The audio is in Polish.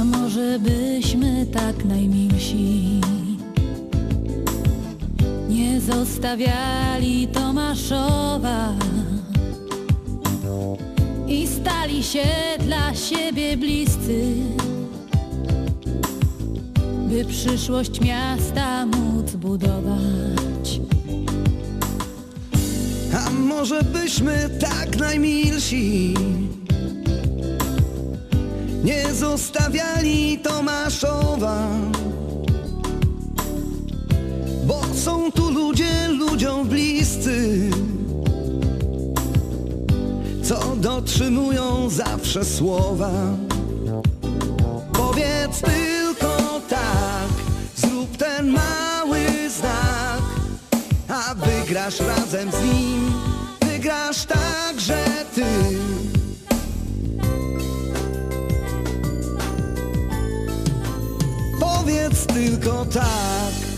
A może byśmy tak najmilsi nie zostawiali Tomaszowa i stali się dla siebie bliscy, by przyszłość miasta móc budować. A może byśmy tak najmilsi nie zostawiali Tomaszowa, bo są tu ludzie ludziom bliscy, co dotrzymują zawsze słowa. Powiedz tylko tak, zrób ten mały znak. A wygrasz razem z nim, Powiedz tylko tak,